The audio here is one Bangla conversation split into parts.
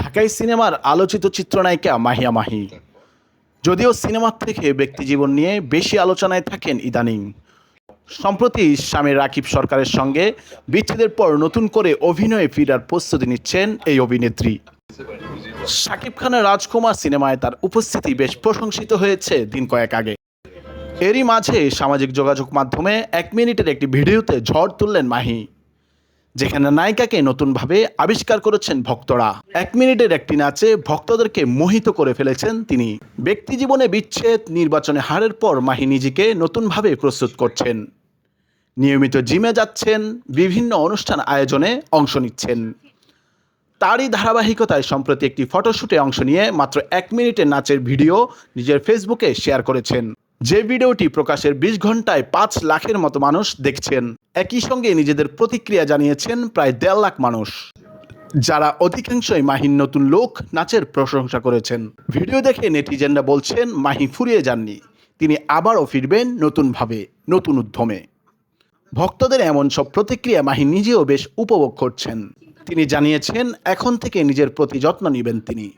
ঢাকাই সিনেমার আলোচিত চিত্রনায়িকা মাহিয়া মাহি। যদিও সিনেমার থেকে ব্যক্তিজীবন নিয়ে বেশি আলোচনায় থাকেন ইদানিং। সম্প্রতি স্বামী রাকিব সরকারের সঙ্গে বিচ্ছেদের পর নতুন করে অভিনয়ে ফিরার প্রস্তুতি নিচ্ছেন এই অভিনেত্রী। শাকিব খানের রাজকুমার সিনেমায় তার উপস্থিতি বেশ প্রশংসিত হয়েছে দিন কয়েক আগে। এরই মাঝে সামাজিক যোগাযোগ মাধ্যমে এক মিনিটের একটি ভিডিওতে ঝড় তুললেন মাহি, যেখানে নায়িকাকে নতুনভাবে আবিষ্কার করেছেন ভক্তরা। এক মিনিটের একটি নাচে ভক্তদেরকে মোহিত করে ফেলেছেন তিনি। ব্যক্তি জীবনে বিচ্ছেদ, নির্বাচনে হারের পর মাহি নিজেকে নতুনভাবে প্রস্তুত করছেন। নিয়মিত জিমে যাচ্ছেন, বিভিন্ন অনুষ্ঠান আয়োজনে অংশ নিচ্ছেন। তারই ধারাবাহিকতায় সম্প্রতি একটি ফটোশ্যুটে অংশ নিয়ে মাত্র এক মিনিটের নাচের ভিডিও নিজের ফেসবুকে শেয়ার করেছেন। যে ভিডিওটি প্রকাশের বিশ ঘন্টায় পাঁচ লাখের মতো মানুষ দেখছেন, একই সঙ্গে নিজেদের প্রতিক্রিয়া জানিয়েছেন প্রায় দেড় লাখ মানুষ। যারা অধিকাংশই মাহির নতুন লোক নাচের প্রশংসা করেছেন। ভিডিও দেখে নেটিজেনরা বলছেন, মাহি ফুরিয়ে যাননি। তিনি আবারও ফিরবেন নতুনভাবে, নতুন উদ্যমে। ভক্তদের এমন সব প্রতিক্রিয়া মাহি নিজেও বেশ উপভোগ করছেন। তিনি জানিয়েছেন, এখন থেকে নিজের প্রতি যত্ন নেবেন তিনি।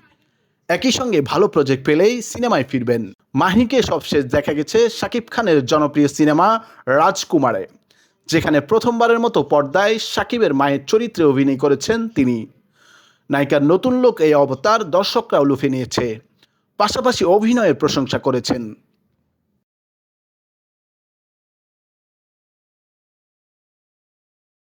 একই সঙ্গে ভালো প্রজেক্ট পেলেই সিনেমায় ফিরবেন। মাহিকে সবশেষ দেখা গেছে শাকিব খানের জনপ্রিয় সিনেমা রাজকুমারে, যেখানে প্রথমবারের মতো পর্দায় সাকিবের মায়ের চরিত্রে অভিনয় করেছেন তিনি। নায়িকার নতুন লোক এই অবতার দর্শকরাও লুফে নিয়েছে, পাশাপাশি অভিনয়ের প্রশংসা করেছেন।